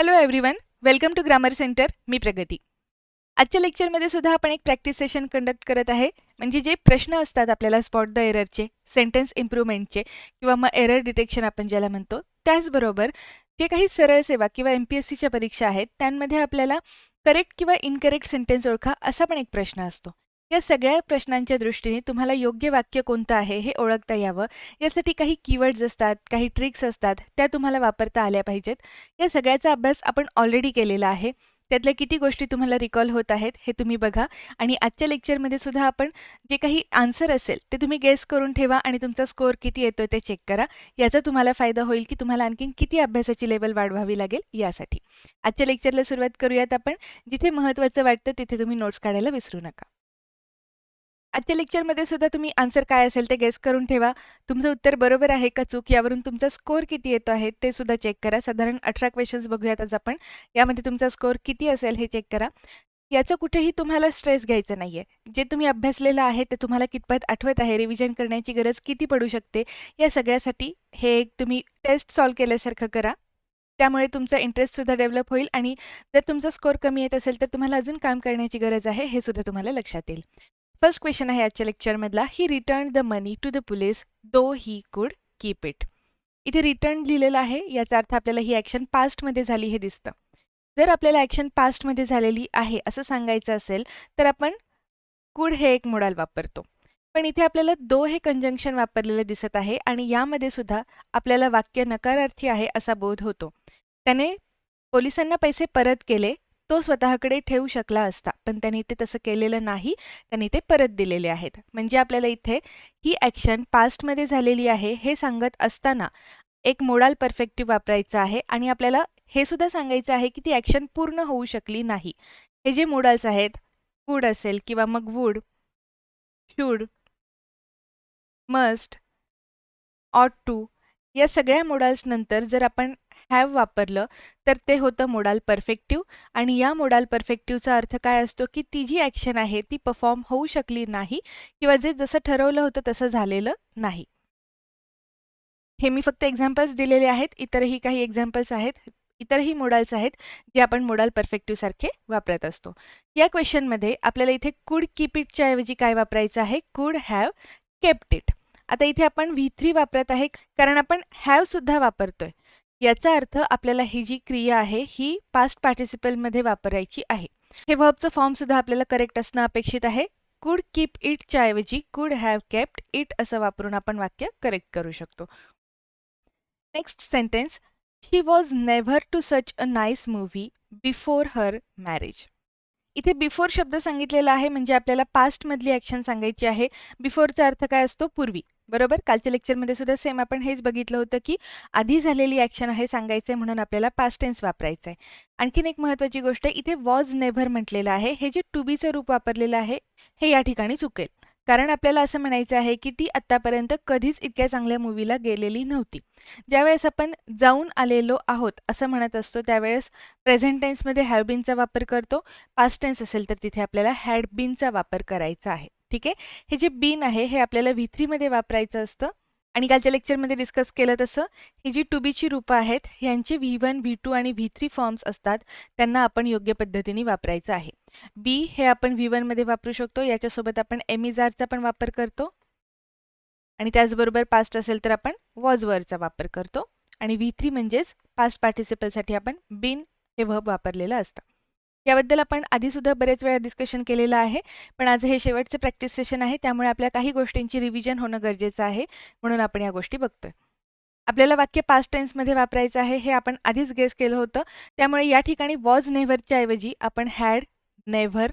Hello everyone welcome to grammar centre मी प्रगती. आजच्या लेक्चरमध्ये सुद्धा आपण एक प्रॅक्टिस सेशन कंडक्ट करत आहे. म्हणजे जे प्रश्न असतात आपल्याला स्पॉट द एररचे सेंटेन्स इम्प्रूव्हमेंटचे किंवा मग एरर डिटेक्शन आपण ज्याला म्हणतो त्याचबरोबर जे काही सरळ सेवा किंवा एम पी एस सीच्या परीक्षा आहेत त्यांमध्ये आपल्याला करेक्ट किंवा इनकरेक्ट सेंटेन्स ओळखा असा पण एक प्रश्न असतो. या सगळ्या प्रश्नांच्या दृष्टीने तुम्हाला योग्य वाक्य कोणतं आहे हे ओळखता यावं. यासाठी काही कीवर्ड्स असतात काही ट्रिक्स असतात त्या तुम्हाला वापरता आल्या पाहिजेत. या सगळ्याचा अभ्यास आपण ऑलरेडी केलेला आहे. त्यातल्या किती गोष्टी तुम्हाला रिकॉल होत आहेत हे तुम्ही बघा. आणि आजच्या लेक्चरमध्ये सुद्धा आपण जे काही आन्सर असेल ते तुम्ही गेस करून ठेवा आणि तुमचा स्कोअर किती येतोय ते चेक करा. याचा तुम्हाला फायदा होईल की तुम्हाला आणखीन किती अभ्यासाची लेवल वाढवावी लागेल यासाठी. आजच्या लेक्चरला सुरुवात करूयात आपण. जिथे महत्त्वाचं वाटतं तिथे तुम्ही नोट्स काढायला विसरू नका. आजच्या लेक्चरमध्ये सुद्धा तुम्ही आन्सर काय असेल ते गेस करून ठेवा. तुमचं उत्तर बरोबर आहे का चूक यावरून तुमचा स्कोअर किती येतो आहे ते सुद्धा चेक करा. साधारण अठरा क्वेश्चन्स बघूयात आज आपण. यामध्ये तुमचा स्कोअर किती असेल हे चेक करा. याचं कुठेही तुम्हाला स्ट्रेस घ्यायचं नाही आहे जे तुम्ही अभ्यासलेलं आहे ते तुम्हाला कितपत आठवत आहे रिव्हिजन करण्याची गरज किती पडू शकते या सगळ्यासाठी हे एक तुम्ही टेस्ट सॉल्व केल्यासारखं करा. त्यामुळे तुमचा इंटरेस्टसुद्धा डेव्हलप होईल आणि जर तुमचा स्कोअर कमी येत असेल तर तुम्हाला अजून काम करण्याची गरज आहे हे सुद्धा तुम्हाला लक्षात येईल. फर्स्ट क्वेश्चन आहे आजच्या लेक्चरमधला he return the money to the police though he could keep it इथे रिटर्न लिहिलेलं आहे. याचा अर्थ आपल्याला ही ॲक्शन पास्टमध्ये झाली हे दिसतं. जर आपल्याला ॲक्शन पास्टमध्ये झालेली आहे असं सांगायचं असेल तर आपण कुड हे एक मोडाल वापरतो. पण इथे आपल्याला दो हे कंजंक्शन वापरलेलं दिसत आहे आणि यामध्ये सुद्धा आपल्याला वाक्य नकारार्थी आहे असा बोध होतो. त्याने पोलिसांना पैसे परत केले तो स्वतःकडे ठेवू शकला असता पण त्यांनी ते तसं केलेलं नाही त्यांनी ते परत दिलेले आहेत. म्हणजे आपल्याला इथे ही ॲक्शन पास्टमध्ये झालेली आहे हे सांगत असताना एक मोडाल परफेक्टिव्ह वापरायचं आहे आणि आपल्याला हे सुद्धा सांगायचं आहे की ती ॲक्शन पूर्ण होऊ शकली नाही. हे जे मोडाल्स आहेत वूड असेल किंवा मग would should must ought to या सगळ्या मोडाल्सनंतर जर आपण हॅव वापरलं तर ते होतं मोडाल परफेक्टिव्ह आणि या मोडाल परफेक्टिव्हचा अर्थ काय असतो की ती जी ॲक्शन आहे ती परफॉर्म होऊ शकली नाही किंवा जे जसं ठरवलं होतं तसं झालेलं नाही. हे मी फक्त एक्झाम्पल्स दिलेले आहेत. इतरही काही एक्झाम्पल्स आहेत. इतरही मोडाल्स आहेत जे आपण मोडाल परफेक्टिव्हसारखे वापरत असतो. या क्वेश्चनमध्ये आपल्याला इथे कुड कीप इटच्या ऐवजी काय वापरायचं आहे? कुड हॅव केप्ट इट आता इथे आपण व्ही थ्री वापरत आहे कारण आपण हॅवसुद्धा वापरतो वापरतोय. याचा अर्थ आपल्याला ही जी क्रिया आहे ही पास्ट पार्टिसिपलमध्ये वापरायची आहे. हे वर्बचं फॉर्म सुद्धा आपल्याला करेक्ट असणं अपेक्षित आहे. कुड कीप इटच्या ऐवजी कुड हॅव केप्ट इट असं वापरून आपण वाक्य करेक्ट करू शकतो. Next sentence she was never to such a nice movie before her marriage इथे बिफोर शब्द सांगितलेला आहे म्हणजे आपल्याला पास्टमधली ॲक्शन सांगायची आहे. बिफोरचा अर्थ काय असतो? पूर्वी. बरोबर? कालच्या लेक्चरमध्ये सुद्धा सेम आपण हेच बघितलं होतं की आधी झालेली ॲक्शन आहे सांगायचं आहे म्हणून आपल्याला पास्ट टेन्स वापरायचं आहे आणखीन एक महत्त्वाची गोष्ट इथे वॉज नेव्हर म्हटलेलं आहे. हे जे टू बीचं रूप वापरलेलं आहे हे या ठिकाणी चुकेल. कारण आपल्याला असं म्हणायचं आहे की ती आत्तापर्यंत कधीच इतक्या चांगल्या मूवीला गेलेली नव्हती. ज्यावेळेस आपण जाऊन आलेलो आहोत असं म्हणत असतो त्यावेळेस प्रेझेंट टेन्समध्ये हॅव बीनचा वापर करतो. पास्ट टेन्स असेल तर तिथे आपल्याला हॅड बीनचा वापर करायचा आहे. ठीक आहे? हे जे बीन आहे हे आपल्याला व्ही थ्रीमध्ये वापरायचं असतं. आणि कालच्या लेक्चरमध्ये डिस्कस केलं तसं ही जी टू बीची रूपं आहेत यांचे व्ही वन व्ही टू आणि व्ही थ्री फॉर्म्स असतात त्यांना आपण योग्य पद्धतीने वापरायचं आहे. बी हे आपण व्ही वनमध्ये वापरू शकतो याच्यासोबत आपण एमिजारचा पण वापर करतो. आणि त्याचबरोबर पास्ट असेल तर आपण वॉजवरचा वापर करतो. आणि व्ही थ्री म्हणजेच पास्ट पार्टिसिपलसाठी आपण बिन हे व्हब वापरलेलं असतं. याबद्दल आपण आधीसुद्धा बरेच वेळा डिस्कशन केलेलं आहे. पण आज हे शेवटचं प्रॅक्टिस सेशन आहे. त्यामुळे आपल्या काही गोष्टींची रिव्हिजन होणं गरजेचं आहे. म्हणून आपण या गोष्टी बघतोय. आपल्याला वाक्य पास्ट टेन्समध्ये वापरायचं आहे हे आपण आधीच गेस केलं होतं. त्यामुळे या ठिकाणी वॉज नेव्हरच्या ऐवजी आपण हॅड नेव्हर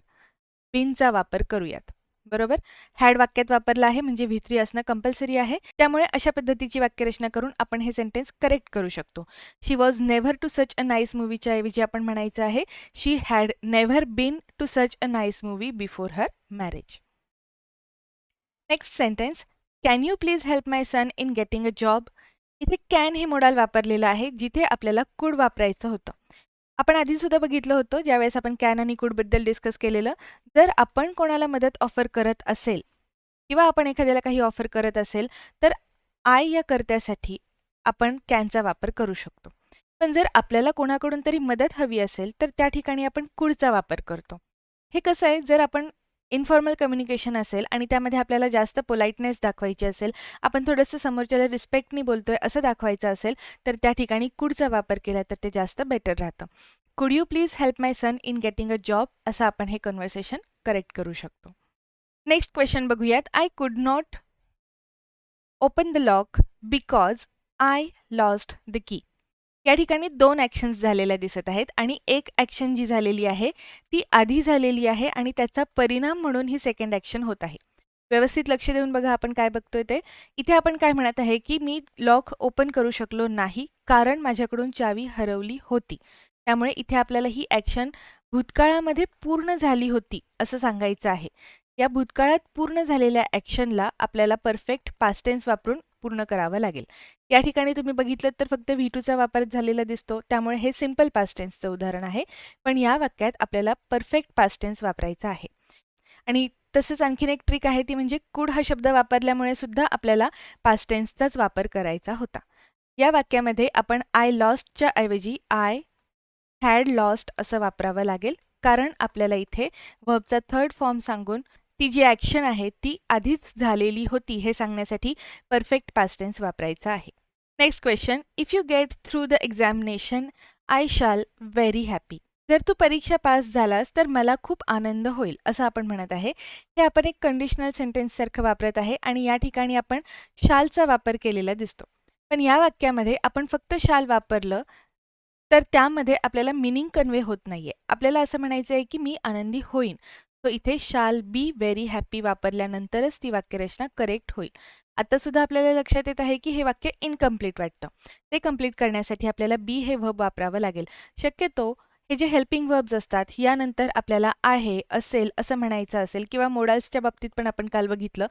बिनचा वापर करूयात. बरोबर? हॅड वाक्यात वापरलं आहे म्हणजे व्हित्री असणं कंपल्सरी आहे. त्यामुळे अशा पद्धतीची वाक्यरचना करून आपण हे सेंटेन्स करेक्ट करू शकतो. She was never to such a nice मूवीच्या ऐवजी आपण म्हणायचं आहे she had never been to such a nice movie before her marriage next sentence can you please help my son in getting a job इथे can हे modal वापरलेलं आहे जिथे आपल्याला कुड वापरायचं होतं. आपण आधी सुद्धा बघितलं होतं ज्यावेळेस आपण कॅन आणि कुडबद्दल डिस्कस केलेलं जर आपण कोणाला मदत ऑफर करत असेल किंवा आपण एखाद्याला काही ऑफर करत असेल तर आय या कर्त्यासाठी आपण कॅनचा वापर करू शकतो. पण जर आपल्याला कोणाकडून तरी मदत हवी असेल तर त्या ठिकाणी आपण कुडचा वापर करतो. हे कसं आहे जर आपण इन्फॉर्मल कम्युनिकेशन असेल आणि त्यामध्ये आपल्याला जास्त पोलाइटनेस दाखवायची असेल आपण थोडंसं समोरच्याला रिस्पेक्टनी बोलतोय असं दाखवायचं असेल तर त्या ठिकाणी कुडचा वापर केला तर ते जास्त बेटर राहतं. Could you please help my son in getting a job असं आपण हे कन्व्हर्सेशन करेक्ट करू शकतो. नेक्स्ट क्वेश्चन बघूयात. I could not open the lock because I lost the key या ठिकाणी दोन ॲक्शन्स झालेल्या दिसत आहेत आणि एक ॲक्शन जी झालेली आहे ती आधी झालेली आहे आणि त्याचा परिणाम म्हणून ही सेकंड ॲक्शन होत आहे. व्यवस्थित लक्ष देऊन बघा आपण काय बघतोय ते. इथे आपण काय म्हणत आहे की मी लॉक ओपन करू शकलो नाही कारण माझ्याकडून चावी हरवली होती. त्यामुळे इथे आपल्याला ही ॲक्शन भूतकाळामध्ये पूर्ण झाली होती असं सांगायचं आहे. या भूतकाळात पूर्ण झालेल्या ॲक्शनला आपल्याला परफेक्ट पास्टेन्स वापरून पूर्ण करावं लागेल. या ठिकाणी तुम्ही बघितलं तर फक्त व्ही टूचा वापर झालेला दिसतो. त्यामुळे हे सिंपल पास्टेन्सचं उदाहरण आहे. पण या वाक्यात आपल्याला परफेक्ट पास्टेन्स वापरायचा आहे. आणि तसंच आणखीन एक ट्रिक आहे ती म्हणजे कुड हा शब्द वापरल्यामुळे सुद्धा आपल्याला पास्टेन्सचाच वापर करायचा होता. या वाक्यामध्ये आपण आय लॉस्टच्या ऐवजी आय हॅड लॉस्ट असं वापरावं लागेल. कारण आपल्याला इथे व्हबचा थर्ड फॉर्म सांगून ती जी ॲक्शन आहे ती आधीच झालेली होती हे सांगण्यासाठी परफेक्ट पास्टेन्स वापरायचा आहे. Next question if you get through the examination I shall very happy जर तू परीक्षा पास झालास तर मला खूप आनंद होईल असं आपण म्हणत आहे. हे आपण एक कंडिशनल सेंटेन्ससारखं वापरत आहे आणि या ठिकाणी आपण शालचा वापर केलेला दिसतो. पण या वाक्यामध्ये आपण फक्त शाल वापरलं तर त्यामध्ये आपल्याला मिनिंग कन्वे होत नाही आहे आपल्याला असं म्हणायचं आहे की मी आनंदी होईन. सो इथे शाल बी व्हेरी हॅपी वापरल्यानंतरच ती वाक्यरचना करेक्ट होईल. आता सुद्धा आपल्याला लक्षात येत आहे की हे वाक्य इनकम्प्लीट वाटतं. ते कंप्लीट करण्यासाठी आपल्याला बी हे व्हब वापरावं लागेल. शक्यतो हे जे हेल्पिंग वर्ब्स असतात यानंतर आपल्याला आहे असेल असं म्हणायचं असेल किंवा मोडाल्सच्या बाबतीत पण आपण काल बघितलं.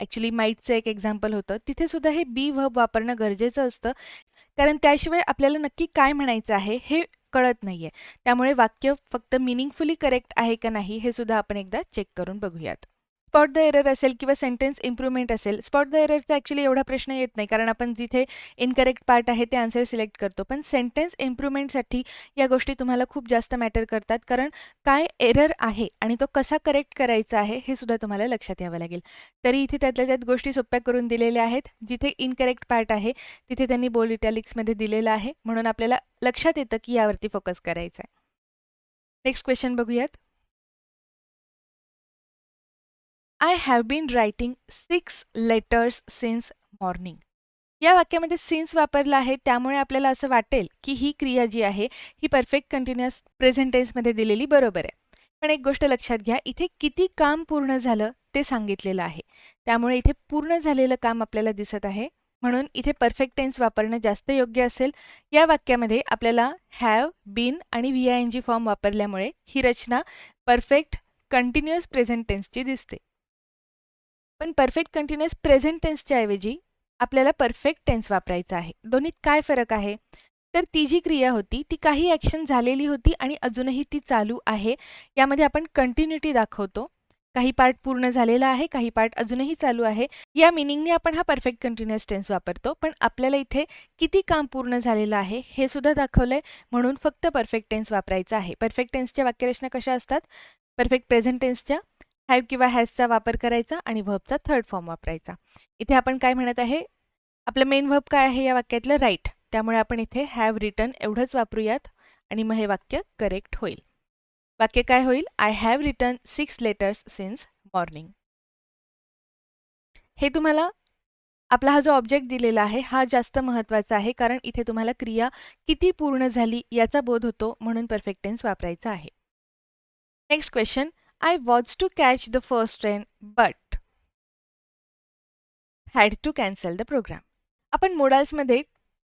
ॲक्च्युली माईटचं एक एक्झाम्पल होतं. तिथे सुद्धा हे बी व्हब वापरणं गरजेचं असतं. कारण त्याशिवाय आपल्याला नक्की काय म्हणायचं आहे हे कळत नाहीये. त्यामुळे वाक्य फक्त मिनिंगफुली करेक्ट आहे का नाही हे सुद्धा आपण एकदा चेक करून बघूयात. स्पॉट द एरर असेल किंवा सेंटेन्स इम्प्रूव्हमेंट असेल स्पॉट द एररचा ॲक्च्युली एवढा प्रश्न येत नाही कारण आपण जिथे इनकरेक्ट पार्ट आहे ते आन्सर सिलेक्ट करतो. पण सेंटेन्स इम्प्रूव्हमेंटसाठी या गोष्टी तुम्हाला खूप जास्त मॅटर करतात कारण काय एरर आहे आणि तो कसा करेक्ट करायचा आहे हे सुद्धा तुम्हाला लक्षात यावं लागेल. तरी इथे त्यातल्या त्यात गोष्टी सोप्या करून दिलेल्या आहेत. जिथे इनकरेक्ट पार्ट आहे तिथे त्यांनी बोल इटॅलिक्समध्ये दिलेलं आहे. म्हणून आपल्याला लक्षात येतं की यावरती फोकस करायचा आहे नेक्स्ट क्वेश्चन बघूयात. I have been writing six letters since morning या वाक्यामध्ये सिन्स वापरला आहे त्यामुळे आपल्याला असं वाटेल की ही क्रिया जी आहे ही परफेक्ट कंटिन्युअस प्रेझेंटेन्समध्ये दिलेली बरोबर आहे. पण एक गोष्ट लक्षात घ्या इथे किती काम पूर्ण झालं ते सांगितलेलं आहे. त्यामुळे इथे पूर्ण झालेलं काम आपल्याला दिसत आहे. म्हणून इथे परफेक्ट टेन्स वापरणं जास्त योग्य असेल. या वाक्यामध्ये आपल्याला हॅव बीन आणि V I N G form वापरल्यामुळे ही रचना परफेक्ट कंटिन्युअस प्रेझेंट टेन्सची दिसते. पण परफेक्ट कंटिन्युअस प्रेझेंट टेन्सच्या ऐवजी आपल्याला परफेक्ट टेन्स वापरायचा आहे. दोन्हीत काय फरक आहे? तर ती जी क्रिया होती ती काही ॲक्शन झालेली होती आणि अजूनही ती चालू आहे. यामध्ये आपण कंटिन्युटी दाखवतो. काही पार्ट पूर्ण झालेला आहे काही पार्ट अजूनही चालू आहे. या मिनिंगने आपण हा परफेक्ट कंटिन्युअस टेन्स वापरतो. पण आपल्याला इथे किती काम पूर्ण झालेलं आहे हे सुद्धा दाखवलं आहे म्हणून फक्त परफेक्ट टेन्स वापरायचा आहे. परफेक्ट टेन्सच्या वाक्यरचना कशा असतात? परफेक्ट प्रेझेंट टेन्सच्या हॅव किंवा हॅजचा वापर करायचा आणि व्हबचा थर्ड फॉर्म वापरायचा. इथे आपण काय म्हणत आहे? आपलं मेन व्हब काय आहे या वाक्यातलं? राईट त्यामुळे आपण इथे हॅव रिटर्न एवढंच वापरूयात आणि मग हे वाक्य करेक्ट होईल. वाक्य काय होईल? I have written six letters since morning हे तुम्हाला आपला हा जो ऑब्जेक्ट दिलेला आहे हा जास्त महत्त्वाचा आहे कारण इथे तुम्हाला क्रिया किती पूर्ण झाली याचा बोध होतो म्हणून परफेक्ट टेन्स वापरायचा आहे. Next question I was to catch the first train but had to cancel the programme आपण मोडाल्समध्ये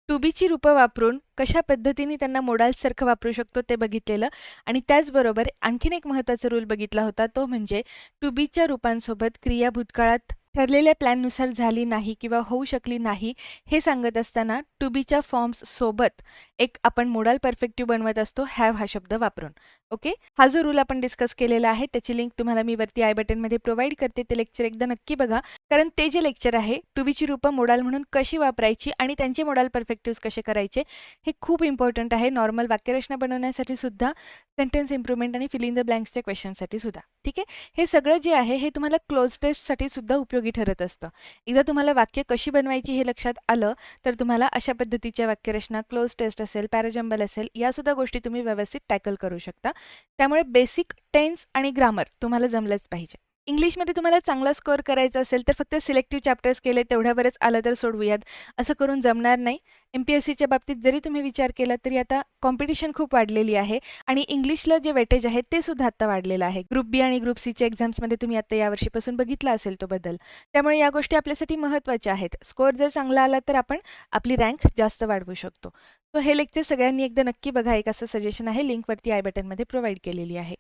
टू बीची रूपं वापरून कशा पद्धतीने त्यांना मोडाल्ससारखं वापरू शकतो ते बघितलेलं आणि त्याचबरोबर आणखीन एक महत्त्वाचा रूल बघितला होता तो म्हणजे टू बीच्या रूपांसोबत क्रिया भूतकाळात ठरलेल्या प्लॅननुसार झाली नाही किंवा होऊ शकली नाही हे सांगत असताना टू बीच्या फॉर्म्ससोबत एक आपण मोडाल परफेक्टिव्ह बनवत असतो हॅव हा शब्द वापरून. ओके हा जो रूल आपण डिस्कस केलेला आहे त्याची लिंक तुम्हाला मी वरती आय बटनमध्ये प्रोव्हाइड करते. ते लेक्चर एकदा नक्की बघा. कारण ते जे लेक्चर आहे टू बीची रूपं मोडाल म्हणून कशी वापरायची आणि त्यांचे मोडाल परफेक्टिव्स कसे करायचे हे खूप इम्पॉर्टंट आहे. नॉर्मल वाक्यरचना बनवण्यासाठी सुद्धा सेंटेन्स इम्प्रुव्हमेंट आणि फिल इन द ब्लँक्सच्या क्वेश्चनसाठी सुद्धा. ठीक आहे? हे सगळं जे आहे हे तुम्हाला क्लोज टेस्टसाठी सुद्धा उपयोगी ठरत असतं. एकदा तुम्हाला वाक्य कशी बनवायची हे लक्षात आलं तर तुम्हाला अशा पद्धतीच्या वाक्यरचना क्लोज टेस्ट असेल पॅराजंबल असेल यासुद्धा गोष्टी तुम्ही व्यवस्थित टॅकल करू शकता. त्यामुळे बेसिक टेन्स आणि ग्रामर तुम्हाला जमलंच पाहिजे. इंग्लिशमध्ये तुम्हाला चांगला स्कोअर करायचा असेल तर फक्त सिलेक्टिव्ह चॅप्टर्स केले तेवढ्यावरच आलं तर सोडवूयात. असं करून जमणार नाही. एम पी एस सीच्या बाबतीत जरी तुम्ही विचार केला तरी आता कॉम्पिटिशन खूप वाढलेली आहे आणि इंग्लिशला जे वेटेज आहे ते सुद्धा आता वाढलेलं आहे. ग्रुप बी आणि ग्रुप सीच्या एक्झाम्समध्ये तुम्ही आता यावर्षीपासून बघितला असेल तो बदल. त्यामुळे या गोष्टी आपल्यासाठी महत्त्वाच्या आहेत. स्कोअर जर चांगला आला तर आपण आपली रँक जास्त वाढवू शकतो. सो हे लेक्चर सगळ्यांनी एकदा नक्की बघा. एक असं सजेशन आहे. लिंकवरती आय बटनमध्ये प्रोव्हाइड केलेली आहे.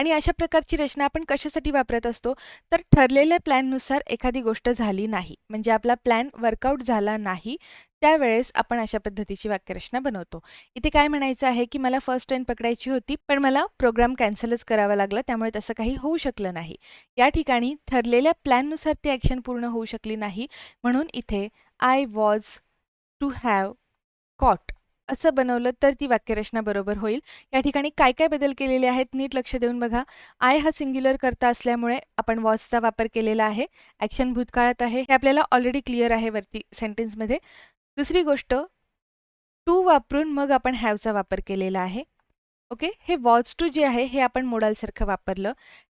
आणि अशा प्रकारची रचना आपण कशासाठी वापरत असतो? तर ठरलेल्या प्लॅननुसार एखादी गोष्ट झाली नाही म्हणजे आपला प्लॅन वर्कआउट झाला नाही त्यावेळेस आपण अशा पद्धतीची वाक्यरचना बनवतो. इथे काय म्हणायचं आहे की मला फर्स्ट ट्रेन पकडायची होती पण मला प्रोग्राम कॅन्सलच करावा लागला त्यामुळे तसं काही होऊ शकलं नाही. या ठिकाणी ठरलेल्या प्लॅननुसार ती ॲक्शन पूर्ण होऊ शकली नाही म्हणून इथे I was to have caught असं बनवलं तर ती वाक्यरचना बरोबर होईल. या ठिकाणी काय काय बदल केलेले आहेत नीट लक्ष देऊन बघा. आय हा सिंग्युलर करता असल्यामुळे आपण वॉचचा वापर केलेला आहे. ॲक्शन भूतकाळात आहे. हे आपल्याला ऑलरेडी क्लिअर आहे वरती सेंटेन्समध्ये दुसरी गोष्ट टू वापरून मग आपण हॅवचा वापर केलेला आहे. ओके? हे वॉच टू जे आहे हे आपण मोडालसारखं वापरलं.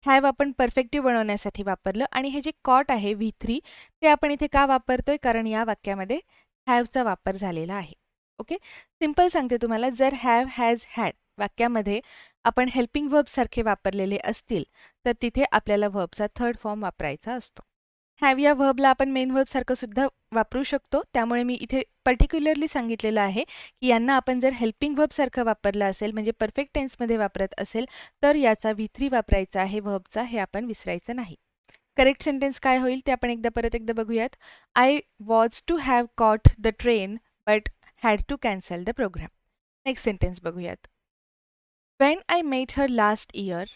हॅव आपण परफेक्टिव्ह बनवण्यासाठी वापरलं. आणि हे जे कॉट आहे व्ही थ्री ते आपण इथे का वापरतोय? कारण या वाक्यामध्ये हॅवचा वापर झालेला आहे. ओके? सिंपल सांगते तुम्हाला जर हॅव हॅज हॅड वाक्यामध्ये आपण हेल्पिंग व्हर्बसारखे वापरलेले असतील तर तिथे आपल्याला व्हर्बचा थर्ड फॉर्म वापरायचा असतो. हॅव या व्हर्बला आपण मेन व्हर्बसारखं सुद्धा वापरू शकतो. त्यामुळे मी इथे पर्टिक्युलरली सांगितलेलं आहे की यांना आपण जर हेल्पिंग वर्बसारखं वापरलं असेल म्हणजे परफेक्ट टेन्समध्ये वापरत असेल तर याचा व्ही थ्री वापरायचा आहे व्हर्बचा हे आपण विसरायचं नाही. करेक्ट सेंटेन्स काय होईल ते आपण एकदा परत एकदा बघूयात. I was to have caught the train but had to cancel the programme next sentence बघूयात. When I met her last year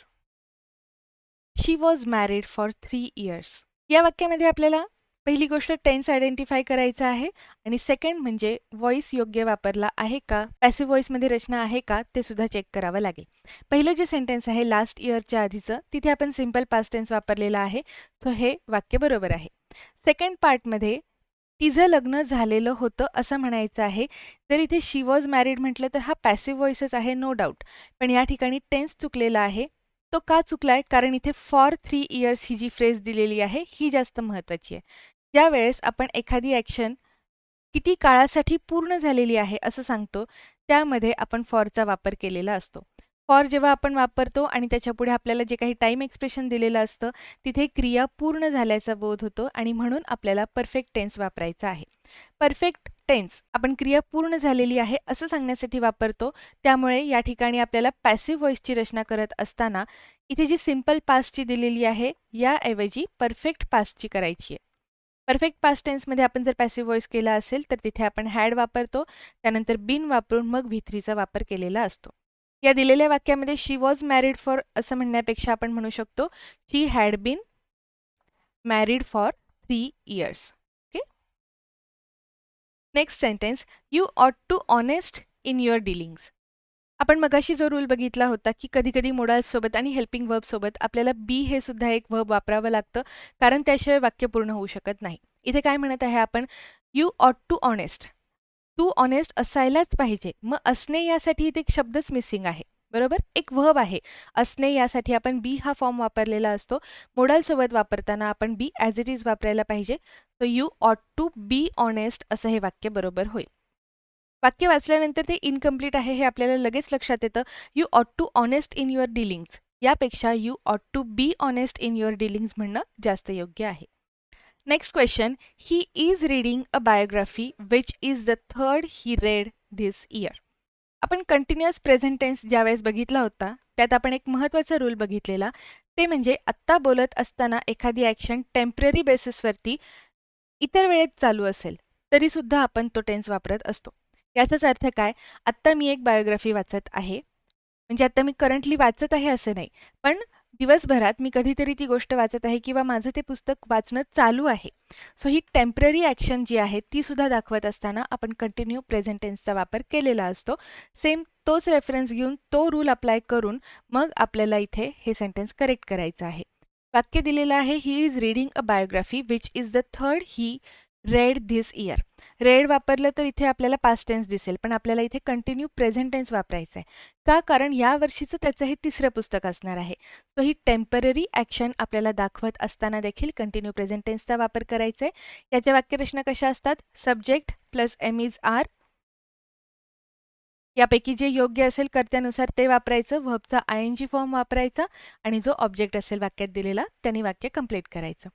she was married for three years या वाक्यामध्ये आपल्याला पहिली गोष्ट टेन्स आयडेंटिफाय करायचं आहे आणि सेकंड म्हणजे व्हॉइस योग्य वापरला आहे का पॅसिव्ह व्हॉइसमध्ये रचना आहे का ते सुद्धा चेक करावं लागेल. पहिलं जे सेंटेन्स आहे लास्ट इयरच्या आधीचं तिथे आपण सिंपल पास्ट टेन्स वापरलेला आहे. सो हे वाक्य बरोबर आहे. सेकंड पार्टमध्ये तिचं लग्न झालेलं होतं असं म्हणायचं आहे. जर इथे शी वॉज मॅरिड म्हटलं तर हा पॅसिव्ह व्हॉइसच आहे नो डाऊट पण या ठिकाणी टेन्स चुकलेला आहे. तो का चुकलाय? कारण इथे फॉर थ्री इयर्स ही जी फ्रेज दिलेली आहे ही जास्त महत्त्वाची आहे. ज्यावेळेस आपण एखादी ॲक्शन किती काळासाठी पूर्ण झालेली आहे असं सांगतो त्यामध्ये आपण फॉरचा वापर केलेला असतो. फॉर जेव्हा आपण वापरतो आणि त्याच्यापुढे आपल्याला जे काही टाईम एक्सप्रेशन दिलेलं असतं तिथे क्रिया पूर्ण झाल्याचा बोध होतो आणि म्हणून आपल्याला परफेक्ट टेन्स वापरायचा आहे. परफेक्ट टेन्स आपण क्रिया पूर्ण झालेली आहे असं सांगण्यासाठी वापरतो. त्यामुळे या ठिकाणी आपल्याला पॅसिव्ह व्हॉइसची रचना करत असताना इथे जी सिंपल पास्टची दिलेली आहे याऐवजी परफेक्ट पास्टची करायची आहे. परफेक्ट पास्ट टेन्समध्ये आपण जर पॅसिव्ह व्हॉइस केला असेल तर तिथे आपण हॅड वापरतो त्यानंतर बिन वापरून मग व्ही वापर केलेला असतो. या दिलेल्या वाक्यामध्ये शी वॉज मॅरिड फॉर असं म्हणण्यापेक्षा आपण म्हणू शकतो she had been married for three years okay next sentence you ought to honest in your dealings आपण मगाशी जो रूल बघितला होता की कधी कधी मोडाल्ससोबत आणि हेल्पिंग वर्बसोबत आपल्याला बी हे सुद्धा एक वर्ब वापरावं लागतं कारण त्याशिवाय वाक्य पूर्ण होऊ शकत नाही. इथे काय म्हणत आहे आपण? यू ऑट टू ऑनेस्ट तू ऑनेस्ट असायलाच पाहिजे. मग असणे यासाठी इथे एक शब्दच मिसिंग आहे. बरोबर? एक व्हब आहे. असणे यासाठी आपण बी हा फॉर्म वापरलेला असतो. मोडालसोबत वापरताना आपण बी ॲज इट इज वापरायला पाहिजे. So you ought to be honest असं हे वाक्य बरोबर होईल. वाक्य वाचल्यानंतर ते इनकम्प्लीट आहे हे आपल्याला लगेच लक्षात येतं. You ought to honest in your dealings यापेक्षा you ought to be honest in your dealings म्हणणं जास्त योग्य आहे. Next question he is reading a biography which is the third he read this year आपण कंटिन्युअस प्रेझेंट टेन्स ज्यावेळेस बघितला होता त्यात आपण एक महत्त्वाचा रूल बघितलेला. ते म्हणजे आत्ता बोलत असताना एखादी ॲक्शन टेंपररी बेसिसवरती इतर वेळेत चालू असेल तरीसुद्धा आपण तो टेन्स वापरत असतो. याचाच अर्थ काय? आत्ता मी एक बायोग्राफी वाचत आहे. म्हणजे आत्ता मी करंटली वाचत आहे असं नाही. पण दिवसभरात मी कधीतरी ती गोष्ट वाचत आहे किंवा माझं ते पुस्तक वाचणं चालू आहे. सो ही टेंपररी ॲक्शन जी आहे ती सुद्धा दाखवत असताना आपण कंटिन्यू प्रेझेंटेन्सचा वापर केलेला असतो. सेम तोच रेफरन्स घेऊन तो रूल अप्लाय करून मग आपल्याला इथे हे सेंटेन्स करेक्ट करायचं आहे. वाक्य दिलेलं आहे he is reading a biography which is the third he read this year read वापरलं तर इथे आपल्याला पास्ट टेन्स दिसेल पण आपल्याला इथे कंटिन्यू प्रेझेंट टेन्स वापरायचं आहे का? कारण या वर्षीचं त्याचं हे तिसरं पुस्तक असणार आहे. सो ही टेंपररी ॲक्शन आपल्याला दाखवत असताना देखील कंटिन्यू प्रेझेंट टेन्सचा वापर करायचा आहे याच्या वाक्यरचना कशा असतात? Subject plus am is are यापैकी जे योग्य असेल कर्त्यानुसार ते वापरायचं व्हबचा आय एन जी फॉर्म वापरायचा आणि जो ऑब्जेक्ट असेल वाक्यात दिलेला त्यांनी वाक्य कंप्लीट करायचं.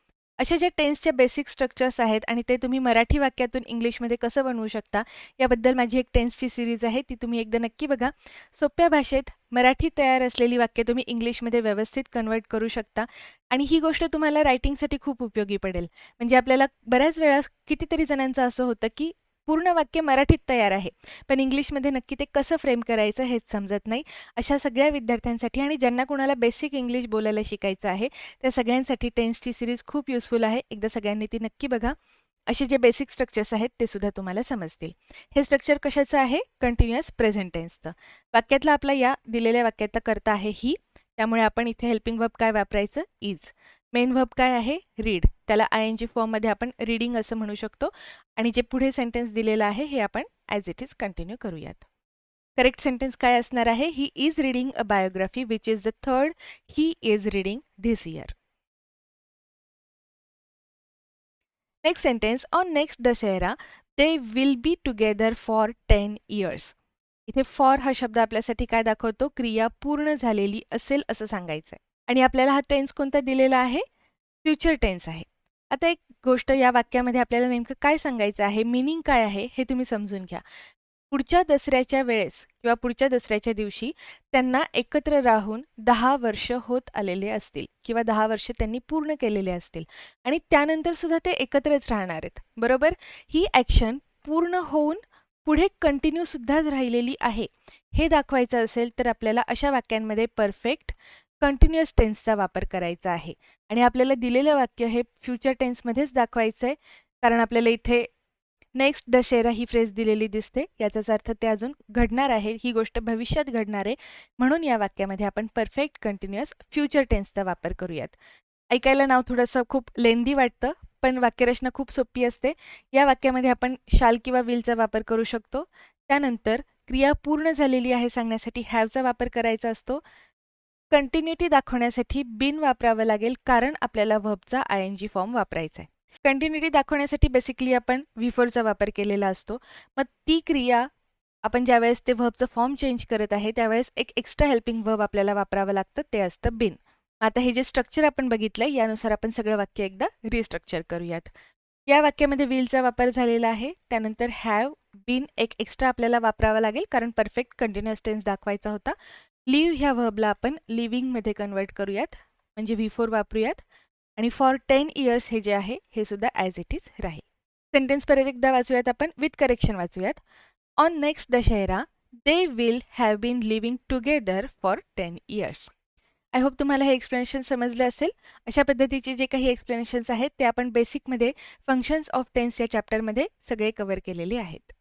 अशा ज्या टेन्सच्या बेसिक स्ट्रक्चर्स आहेत आणि ते तुम्ही मराठी वाक्यातून इंग्लिशमध्ये कसं बनवू शकता याबद्दल माझी एक टेन्सची सिरीज आहे ती तुम्ही एकदा नक्की बघा. सोप्या भाषेत मराठी तयार असलेली वाक्य तुम्ही इंग्लिशमध्ये व्यवस्थित कन्वर्ट करू शकता आणि ही गोष्ट तुम्हाला रायटिंगसाठी खूप उपयोगी पडेल. म्हणजे आपल्याला बऱ्याच वेळा कितीतरी जणांचं असं होतं की पूर्ण वाक्य मराठीत तयार आहे. पण इंग्लिशमध्ये नक्की ते कसं फ्रेम करायचं हेच समजत नाही. अशा सगळ्या विद्यार्थ्यांसाठी आणि ज्यांना कोणाला बेसिक इंग्लिश बोलायला शिकायचं आहे त्या सगळ्यांसाठी टेन्सची सिरीज खूप युजफुल आहे. एकदा सगळ्यांनी ती नक्की बघा. असे जे बेसिक स्ट्रक्चर्स आहेत ते सुद्धा तुम्हाला समजतील. हे स्ट्रक्चर कशाचं आहे? कंटिन्युअस प्रेझेंट टेन्सचं वाक्यातला आपला या दिलेल्या वाक्याचा करता आहे ही. त्यामुळे आपण इथे हेल्पिंग वर्ब काय वापरायचं? इज मेन व्हब काय आहे? रीड. त्याला आय एन जी फॉर्ममध्ये आपण रीडिंग असं म्हणू शकतो. आणि जे पुढे सेंटेन्स दिलेलं आहे हे आपण ॲज इट इज कंटिन्यू करूयात. करेक्ट सेंटेन्स काय असणार आहे? He is reading a biography which is the third he is reading this year next sentence on next Dussehra they will be together for ten years इथे for हा शब्द आपल्यासाठी काय दाखवतो? क्रिया पूर्ण झालेली असेल असं सांगायचं आहे आणि आपल्याला हा टेन्स कोणता दिलेला आहे? फ्युचर टेन्स आहे. आता एक गोष्ट या वाक्यामध्ये आपल्याला नेमकं काय सांगायचं आहे? मिनिंग काय आहे? हे तुम्ही समजून घ्या. पुढच्या दसऱ्याच्या वेळेस किंवा पुढच्या दसऱ्याच्या दिवशी त्यांना एकत्र राहून दहा वर्ष होत आलेले असतील किंवा दहा वर्ष त्यांनी पूर्ण केलेले असतील आणि त्यानंतर सुद्धा ते एकत्रच राहणार आहेत. बरोबर? ही ॲक्शन पूर्ण होऊन पुढे कंटिन्यू सुद्धा राहिलेली आहे. हे दाखवायचं असेल तर आपल्याला अशा वाक्यांमध्ये परफेक्ट कंटिन्युअस टेन्सचा वापर करायचा आहे. आणि आपल्याला दिलेलं वाक्य हे फ्युचर टेन्समध्येच दाखवायचं आहे कारण आपल्याला इथे नेक्स्ट दशेरा ही फ्रेज दिलेली दिसते. याचाच अर्थ ते अजून घडणार आहे. ही गोष्ट भविष्यात घडणार आहे. म्हणून या वाक्यामध्ये आपण परफेक्ट कंटिन्युअस फ्युचर टेन्सचा वापर करूयात. ऐकायला नाव थोडंसं खूप लेंदी वाटतं पण वाक्यरचना खूप सोपी असते. या वाक्यामध्ये आपण शाल किंवा विलचा वापर करू शकतो. त्यानंतर क्रिया पूर्ण झालेली आहे सांगण्यासाठी हॅवचा वापर करायचा असतो. कंटिन्युटी दाखवण्यासाठी बिन वापरावं लागेल कारण आपल्याला व्हबचा आय एन जी फॉर्म वापरायचा आहे. कंटिन्युटी दाखवण्यासाठी बेसिकली आपण विफोरचा फोरचा वापर केलेला असतो. मग ती क्रिया आपण ज्यावेळेस ते व्हबचं फॉर्म चेंज करत आहे त्यावेळेस एक एक्स्ट्रा हेल्पिंग व्हब आपल्याला वापरावं लागतं ते असतं बिन आता हे जे स्ट्रक्चर आपण बघितलं यानुसार आपण सगळं वाक्य एकदा रिस्ट्रक्चर करूयात. या वाक्यामध्ये विलचा वापर झालेला आहे त्यानंतर हॅव बिन एक एक्स्ट्रा आपल्याला वापरावा लागेल कारण परफेक्ट कंटिन्युअस टेन्स दाखवायचा होता. लिव्ह ह्या व्हबला आपण लिव्हिंगमध्ये कन्वर्ट करूयात म्हणजे व्ही फोर वापरूयात. आणि फॉर टेन इयर्स हे जे आहे हे सुद्धा ॲज इट इज राहील. सेंटेन्स परत एकदा वाचूयात आपण with correction वाचूयात. On next Dussehra they will have been living together for ten years I hope तुम्हाला हे एक्सप्लेनेशन समजले असेल. अशा पद्धतीचे जे काही एक्सप्लेनेशन्स आहेत ते आपण बेसिकमध्ये फंक्शन्स ऑफ टेन्स या चॅप्टरमध्ये सगळे कव्हर केलेले आहेत.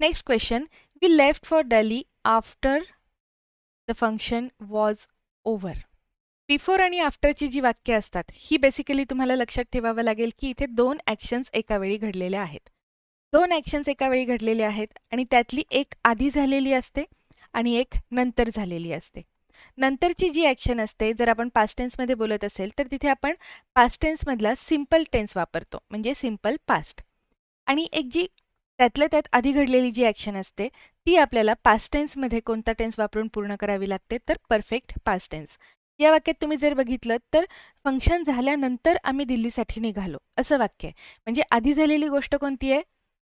Next question We left for Delhi after the function was over before आणि आफ्टरची जी वाक्य असतात ही बेसिकली तुम्हाला लक्षात ठेवावं लागेल की इथे दोन ॲक्शन्स एका वेळी घडलेल्या आहेत. दोन ॲक्शन्स एका वेळी घडलेले आहेत आणि त्यातली एक आधी झालेली असते आणि एक नंतर झालेली असते. नंतरची जी ॲक्शन असते जर आपण पास्ट टेन्समध्ये बोलत असेल तर तिथे आपण पास्ट टेन्समधला सिंपल टेन्स वापरतो म्हणजे सिंपल पास्ट आणि एक जी त्यातल्या त्यात आधी घडलेली जी ॲक्शन असते ती आपल्याला पास्ट टेन्समध्ये कोणता टेन्स वापरून पूर्ण करावी लागते तर परफेक्ट पास्ट टेन्स या वाक्यात तुम्ही जर बघितलं तर फंक्शन झाल्यानंतर आम्ही दिल्लीसाठी निघालो असं वाक्य आहे. म्हणजे आधी झालेली गोष्ट कोणती आहे?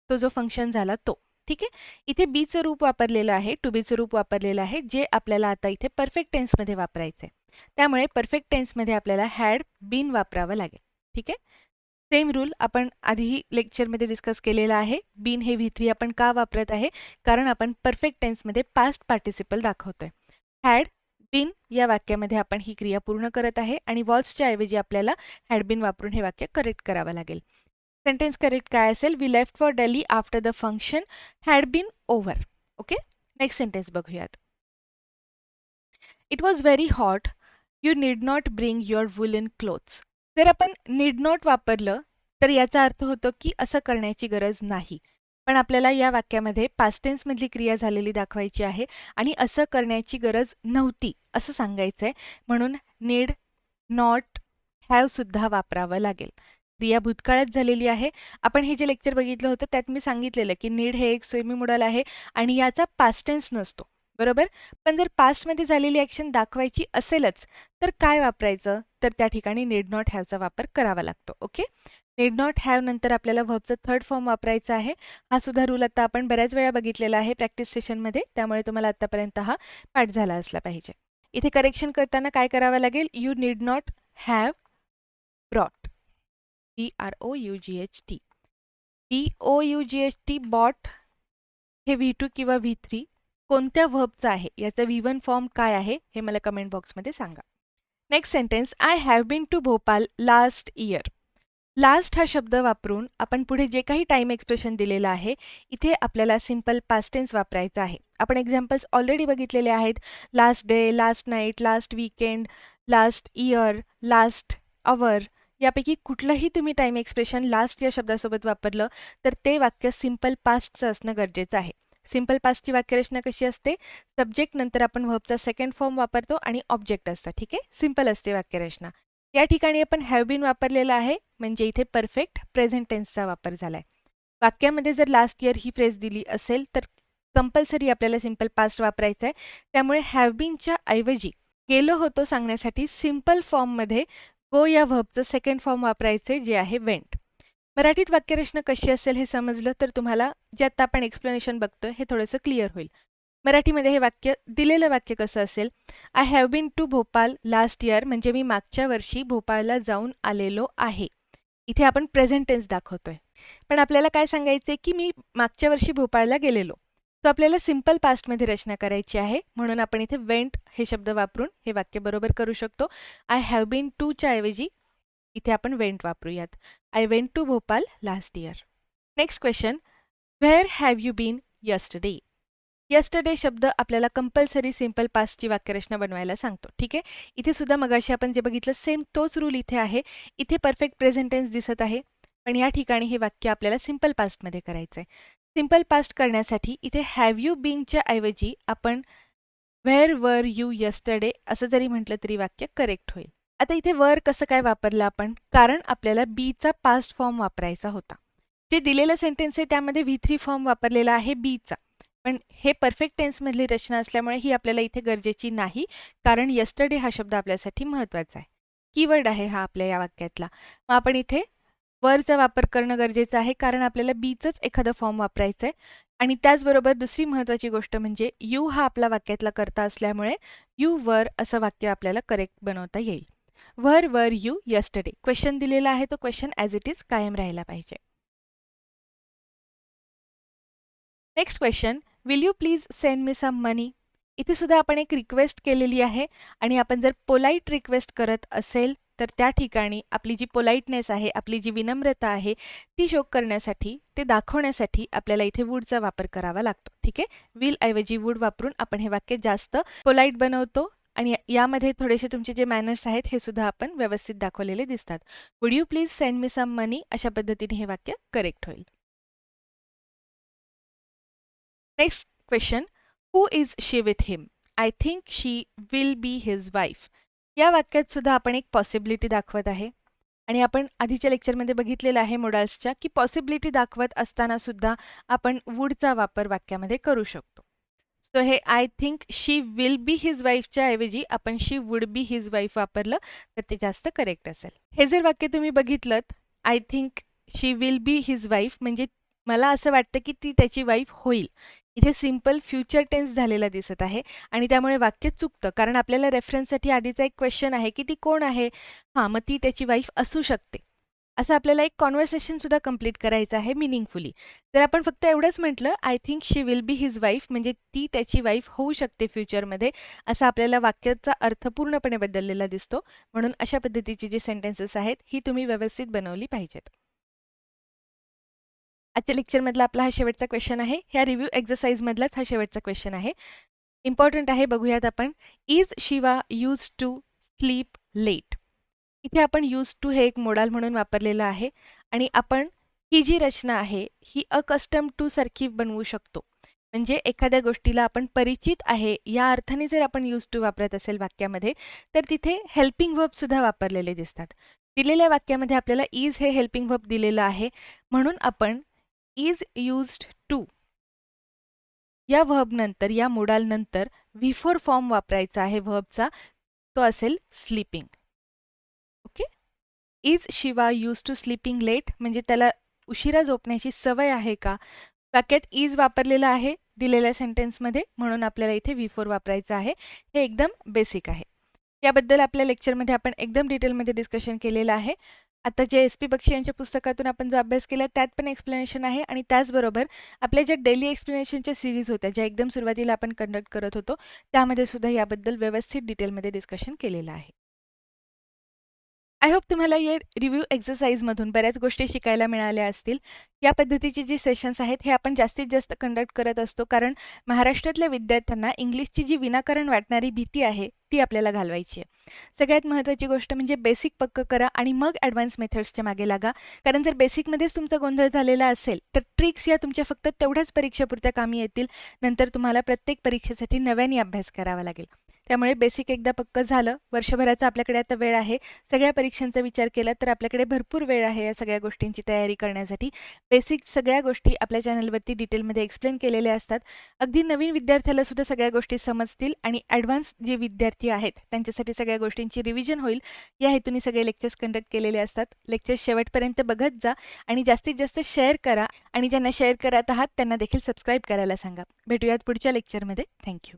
तो जो फंक्शन झाला तो. ठीक आहे? इथे बीचं रूप वापरलेलं आहे टू बीचं रूप वापरलेलं आहे जे आपल्याला आता इथे परफेक्ट टेन्समध्ये वापरायचं आहे त्यामुळे परफेक्ट टेन्समध्ये आपल्याला हॅड बीन वापरावं लागेल. ठीक आहे? सेम रूल आपण आधीही लेक्चरमध्ये डिस्कस केलेला आहे. बीन हे व्ही थ्री आपण का वापरत आहे? कारण आपण परफेक्ट टेन्समध्ये पास्ट पार्टिसिपल दाखवतोय. हॅड बिन या वाक्यामध्ये आपण ही क्रिया पूर्ण करत आहे आणि वॉल्सच्या ऐवजी आपल्याला हॅड बिन वापरून हे वाक्य करेक्ट करावं लागेल. सेंटेन्स करेक्ट काय असेल? We left for Delhi after the function had been over okay next sentence बघूयात. It was very hot you need not bring your woollen clothes जर आपण नीड नॉट वापरलं तर याचा अर्थ होतो की असं करण्याची गरज नाही. पण आपल्याला या वाक्यामध्ये पास्टेन्समधली क्रिया झालेली दाखवायची आहे आणि असं करण्याची गरज नव्हती असं सांगायचं आहे म्हणून नीड नॉट हॅवसुद्धा वापरावं लागेल. क्रिया भूतकाळात झालेली आहे. आपण हे जे लेक्चर बघितलं होतं त्यात मी सांगितलेलं की नीड हे एक सेमी मॉडल आहे आणि याचा पास्टेन्स नसतो. बरोबर? पण जर पास्टमध्ये झालेली ॲक्शन दाखवायची असेलच तर काय वापरायचं? तर त्या ठिकाणी नीड नॉट हॅवचा वापर करावा लागतो ओके नीड नॉट हॅव नंतर आपल्याला व्हबचं थर्ड फॉर्म वापरायचा आहे. हा सुद्धा रूल आता आपण बऱ्याच वेळा बघितलेला आहे प्रॅक्टिस सेशनमध्ये त्यामुळे तुम्हाला आतापर्यंत हा पाठ झाला असला पाहिजे. इथे करेक्शन करताना काय करावं लागेल? You need not have brought B R O U G H T B O U G H T bought हे व्ही टू किंवा व्ही थ्री कोणत्या व्हबचं आहे? याचा व्ही वन फॉर्म काय आहे? हे मला कमेंट बॉक्समध्ये सांगा. Next sentence I have been to Bhopal last year last हा शब्द वापरून आपण पुढे जे काही टाईम एक्सप्रेशन दिलेलं आहे इथे आपल्याला सिंपल पास्टेन्स वापरायचं आहे. आपण एक्झाम्पल्स ऑलरेडी बघितलेले आहेत. Last day last night last weekend last year last hour यापैकी कुठलंही तुम्ही टाईम एक्सप्रेशन लास्ट या शब्दासोबत वापरलं तर ते वाक्य सिंपल पास्टचं असणं गरजेचं आहे. सिंपल पास्टची वाक्यरचना कशी असते? सब्जेक्ट नंतर आपण व्हबचा सेकंड फॉर्म वापरतो आणि ऑब्जेक्ट असतं ठीक आहे? सिंपल असते वाक्यरचना या ठिकाणी आपण हॅव बीन वापरलेला आहे म्हणजे इथे परफेक्ट प्रेझेंट टेन्सचा वापर झाला आहे वाक्यामध्ये जर लास्ट इयर ही फ्रेज दिली असेल तर कंपल्सरी आपल्याला सिंपल पास्ट वापरायचं आहे त्यामुळे हॅव बीनच्या ऐवजी गेलो होतो सांगण्यासाठी सिंपल फॉर्ममध्ये गो या व्हबचं सेकंड फॉर्म वापरायचे जे आहे वेंट मराठीत वाक्यरचना कशी असेल हे समजलं तर तुम्हाला जे आता आपण एक्सप्लेनेशन बघतोय हे थोडंसं क्लिअर होईल. मराठीमध्ये हे वाक्य दिलेलं वाक्य कसं असेल? I have been to Bhopal last year म्हणजे मी मागच्या वर्षी भोपाळला जाऊन आलेलो आहे. इथे आपण प्रेझेंट टेन्स दाखवतोय. पण आपल्याला काय सांगायचंय की मी मागच्या वर्षी भोपाळला गेलेलो. तो आपल्याला सिंपल पास्टमध्ये रचना करायची आहे म्हणून आपण इथे वेंट हे शब्द वापरून हे वाक्य बरोबर करू शकतो. आय हॅव बीन टूच्या ऐवजी इथे आपण वेंट वापरूयात. I went to Bhopal last year next question where have you been yesterday yesterday शब्द आपल्याला कंपल्सरी सिंपल पास्टची वाक्यरचना बनवायला सांगतो. ठीक आहे? इथे सुद्धा मगाशी आपण जे बघितलं सेम तोच रूल इथे आहे. इथे परफेक्ट प्रेझेंटेन्स दिसत आहे. पण या ठिकाणी हे वाक्य आपल्याला सिंपल पास्टमध्ये करायचं आहे. सिंपल पास्ट करण्यासाठी इथे हॅव यू बीनच्या ऐवजी आपण व्हेअर वर यू यस्टरडे असं जरी म्हटलं तरी वाक्य करेक्ट होईल. आता इथे वर कसं काय वापरलं आपण? कारण आपल्याला बीचा पास्ट फॉर्म वापरायचा होता. जे दिलेलं सेंटेन्स आहे त्यामध्ये व्ही थ्री फॉर्म वापरलेला आहे बीचा पण हे परफेक्ट टेन्समधली रचना असल्यामुळे ही आपल्याला इथे गरजेची नाही कारण यस्टरडे हा शब्द आपल्यासाठी महत्त्वाचा आहे. कीवर्ड आहे हा आपल्या या वाक्यातला. मग आपण इथे वरचा वापर करणं गरजेचं आहे कारण आपल्याला बीचंच एखादं फॉर्म वापरायचं आहे आणि त्याचबरोबर दुसरी महत्त्वाची गोष्ट म्हणजे यू हा आपला वाक्यातला करता असल्यामुळे यू वर असं वाक्य आपल्याला करेक्ट बनवता येईल. वर वर यू यस्टरडे क्वेश्चन दिलेला आहे तो क्वेश्चन ॲज इट इज कायम राहिला पाहिजे. Next question will you please send me some money इथे सुद्धा आपण एक रिक्वेस्ट केलेली आहे आणि आपण जर पोलाईट रिक्वेस्ट करत असेल तर त्या ठिकाणी आपली जी पोलाईटनेस आहे आपली जी विनम्रता आहे ती शोक करण्यासाठी ते दाखवण्यासाठी आपल्याला इथे वूडचा वापर करावा लागतो. ठीक आहे? विल ऐवजी वूड वापरून आपण हे वाक्य जास्त पोलाईट बनवतो. आणि यामध्ये थोडेसे तुमचे जे मॅनर्स आहेत हे सुद्धा आपण व्यवस्थित दाखवलेले दिसतात. Would you please send me some money अशा पद्धतीने हे वाक्य करेक्ट होईल. Next question who is she with him I think she will be his wife या वाक्यात सुद्धा आपण एक पॉसिबिलिटी दाखवत आहे. आणि आपण आधीच्या लेक्चरमध्ये बघितलेलं आहे मोडाल्सच्या की पॉसिबिलिटी दाखवत असताना सुद्धा आपण वूडचा वापर वाक्यामध्ये करू शकतो. सो हे I think she will be his वाईफच्या ऐवजी आपण she would be his wife वापरलं तर ते जास्त करेक्ट असेल. हे जर वाक्य तुम्ही बघितलं I think she will be his wife म्हणजे मला असं वाटतं की ती त्याची वाईफ होईल. इथे सिंपल फ्युचर टेन्स झालेला दिसत आहे आणि त्यामुळे वाक्य चुकतं. कारण आपल्याला रेफरन्ससाठी आधीचा एक क्वेश्चन आहे की ती कोण आहे? हां मग ती त्याची वाईफ असू शकते. असं आपल्याला एक कॉन्व्हर्सेशनसुद्धा कंप्लीट करायचं आहे मिनिंगफुली तर आपण फक्त एवढंच म्हटलं I think she will be his wife म्हणजे ती त्याची वाईफ होऊ शकते फ्युचरमध्ये असा आपल्याला वाक्याचा अर्थ पूर्णपणे बदललेला दिसतो. म्हणून अशा पद्धतीची जी सेंटेन्सेस आहेत ही तुम्ही व्यवस्थित बनवली पाहिजेत. आजच्या लेक्चरमधला आपला हा शेवटचा क्वेश्चन आहे. ह्या रिव्ह्यू एक्झरसाईजमधलाच हा शेवटचा क्वेश्चन आहे. इम्पॉर्टंट आहे बघूयात आपण. Is Shiva use to sleep late इथे आपण यूज टू हे एक मोडाल म्हणून वापरलेलं आहे. आणि आपण ही जी रचना आहे ही अकस्टम टू सारखी बनवू शकतो. म्हणजे एखाद्या गोष्टीला आपण परिचित आहे या अर्थाने जर आपण यूज टू वापरत असेल वाक्यामध्ये तर तिथे हेल्पिंग वर्बसुद्धा वापरलेले दिसतात. दिलेल्या वाक्यामध्ये आपल्याला इज हे हेल्पिंग वर्ब दिलेलं आहे. म्हणून आपण इज यूज्ड टू या नंतर या मोडालनंतर व्ही फोर फॉर्म वापरायचा आहे. व्हबचा तो असेल sleeping is Shiva use to sleeping late? म्हणजे त्याला उशिरा झोपण्याची सवय आहे का? वाक्यात इज वापरलेला आहे दिलेल्या सेंटेन्समध्ये म्हणून आपल्याला इथे व्ही फोर वापरायचं आहे. हे एकदम बेसिक आहे. याबद्दल आपल्या लेक्चरमध्ये आपण एकदम डिटेलमध्ये डिस्कशन केलेलं आहे. आता जे एस पी बक्षी यांच्या पुस्तकातून आपण जो अभ्यास केला त्यात पण एक्सप्लेनेशन आहे आणि त्याचबरोबर आपल्या ज्या डेली एक्सप्लेनेशनच्या सिरीज होत्या ज्या एकदम सुरुवातीला आपण कंडक्ट करत होतो त्यामध्ये सुद्धा याबद्दल व्यवस्थित डिटेलमध्ये डिस्कशन केलेलं आहे. आय होप तुम्हाला या रिव्ह्यू एक्झरसाईजमधून बऱ्याच गोष्टी शिकायला मिळाल्या असतील. या पद्धतीची जी सेशन्स आहेत हे आपण जास्तीत जास्त कंडक्ट करत असतो. कारण महाराष्ट्रातल्या विद्यार्थ्यांना इंग्लिशची जी विनाकारण वाटणारी भीती आहे ती आपल्याला घालवायची आहे. सगळ्यात महत्त्वाची गोष्ट म्हणजे बेसिक पक्क करा आणि मग ॲडव्हान्स मेथड्सच्या मागे लागा. कारण जर बेसिकमध्येच तुमचा गोंधळ झालेला असेल तर ट्रिक्स या तुमच्या फक्त तेवढ्याच परीक्षेपुरत्या कामी येतील. नंतर तुम्हाला प्रत्येक परीक्षेसाठी नव्याने अभ्यास करावा लागेल. त्यामुळे बेसिक एकदा पक्कं झालं. वर्षभराचा आपल्याकडे आता वेळ आहे. सगळ्या परीक्षांचा विचार केला तर आपल्याकडे भरपूर वेळ आहे या सगळ्या गोष्टींची तयारी करण्यासाठी. बेसिक सगळ्या गोष्टी आपल्या चॅनलवरती डिटेलमध्ये एक्सप्लेन केलेल्या असतात. अगदी नवीन विद्यार्थ्याला सुद्धा सगळ्या गोष्टी समजतील आणि ॲडव्हान्स जे विद्यार्थी आहेत त्यांच्यासाठी सगळ्या गोष्टींची रिव्हिजन होईल. या हेतूने सगळे लेक्चर्स कंडक्ट केलेले असतात. लेक्चर्स शेवटपर्यंत बघत जा आणि जास्तीत जास्त शेअर करा आणि ज्यांना शेअर करत आहात त्यांना देखील सबस्क्राईब करायला सांगा. भेटूयात पुढच्या लेक्चरमध्ये थँक्यू